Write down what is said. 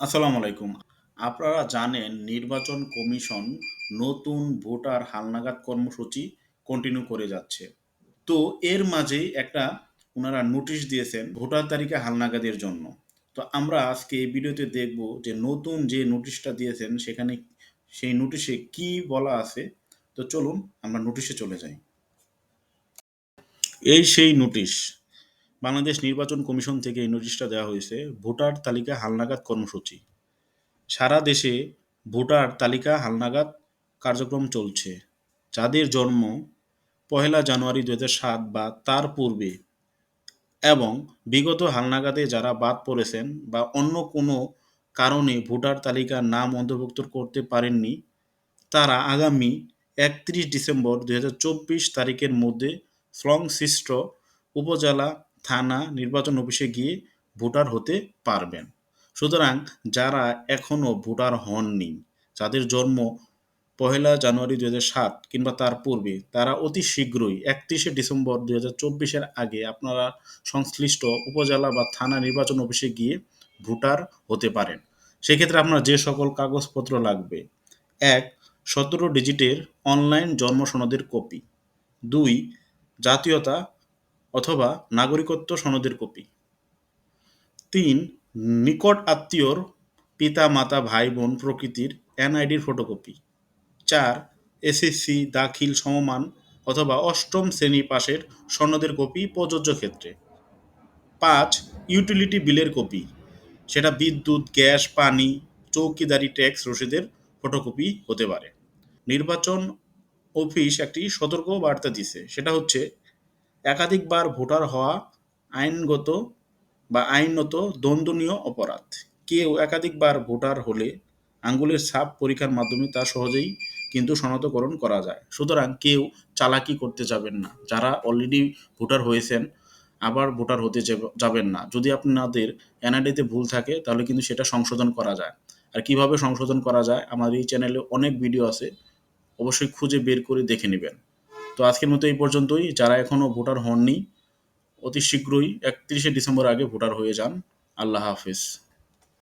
আসসালামু আলাইকুম। আপনারা জানেন নির্বাচন কমিশন নতুন ভোটার হালনাগাদ কর্মসূচি কন্টিনিউ করে যাচ্ছে। তো এর মাঝেই একটা ওনারা নোটিশ দিয়েছেন ভোটার তালিকা হালনাগাদের জন্য। তো আমরা আজকে এই ভিডিওতে দেখব যে নতুন যে নোটিশটা দিয়েছেন সেখানে সেই নোটিশে কি বলা আছে? তো চলুন আমরা নোটিশে চলে যাই। এই সেই নোটিশ। বাংলাদেশ নির্বাচন কমিশন থেকে এই নোটিশটা দেওয়া হয়েছে, ভোটার তালিকা হালনাগাদ কর্মসূচি। সারা দেশে ভোটার তালিকা হালনাগাদ কার্যক্রম চলছে যাদের জন্ম পহেলা জানুয়ারি দু সাত বা তার পূর্বে এবং বিগত হালনাগাদে যারা বাদ পড়েছেন বা অন্য কোনো কারণে ভোটার তালিকার নাম অন্তর্ভুক্ত করতে পারেননি, তারা আগামী একত্রিশ ডিসেম্বর দু হাজার চব্বিশ তারিখের মধ্যে সংশ্লিষ্ট উপজেলা থানা নির্বাচন অফিসে গিয়ে ভোটার হতে পারবেন। সুতরাং যারা এখনও ভোটার হননি, যাদের জন্ম পহেলা জানুয়ারি দু সাত কিংবা তার পূর্বে, তারা অতি শীঘ্রই একত্রিশে ডিসেম্বর দু হাজার আগে আপনারা সংশ্লিষ্ট উপজেলা বা থানা নির্বাচন অফিসে গিয়ে ভোটার হতে পারেন। সেক্ষেত্রে আপনার যে সকল কাগজপত্র লাগবে। এক, সতেরো ডিজিটের অনলাইন জন্ম সনদের কপি। দুই, জাতীয়তা অথবা নাগরিকত্ব সনদের কপি। তিন, নিকট আত্মীয়র পিতা, মাতা, ভাই, বোন প্রকৃতির এনআইডির ফটোকপি। চার, এসএসসি, দাখিল, সমমান অথবা অষ্টম শ্রেণি পাশের সনদের কপি প্রযোজ্য ক্ষেত্রে। পাঁচ, ইউটিলিটি বিলের কপি। সেটা বিদ্যুৎ, গ্যাস, পানি, চৌকিদারি, ট্যাক্স, রসিদের ফটোকপি হতে পারে। নির্বাচন অফিস একটি সতর্ক বার্তা দিছে। সেটা হচ্ছে একাধিকবার ভোটার হওয়া আইনগত বা আইনত দণ্ডনীয় অপরাধ। কেউ একাধিকবার ভোটার হলে আঙ্গুলের ছাপ পরীক্ষার মাধ্যমে তা সহজেই কিন্তু শনাক্তকরণ করা যায়। সুতরাং কেউ চালাকি করতে যাবেন না। যারা অলরেডি ভোটার হয়েছেন, আবার ভোটার হতে যাবেন না। যদি আপনাদের এনআইডিতে ভুল থাকে, তাহলে কিন্তু সেটা সংশোধন করা যায়। আর কীভাবে সংশোধন করা যায়, আমার এই চ্যানেলে অনেক ভিডিও আছে। অবশ্যই খুঁজে বের করে দেখে নেবেন। তো আজকের মতো এই পর্যন্তই। যারা এখনও ভোটার হননি, অতি শীঘ্রই একত্রিশে ডিসেম্বর আগে ভোটার হয়ে যান। আল্লাহ হাফিজ।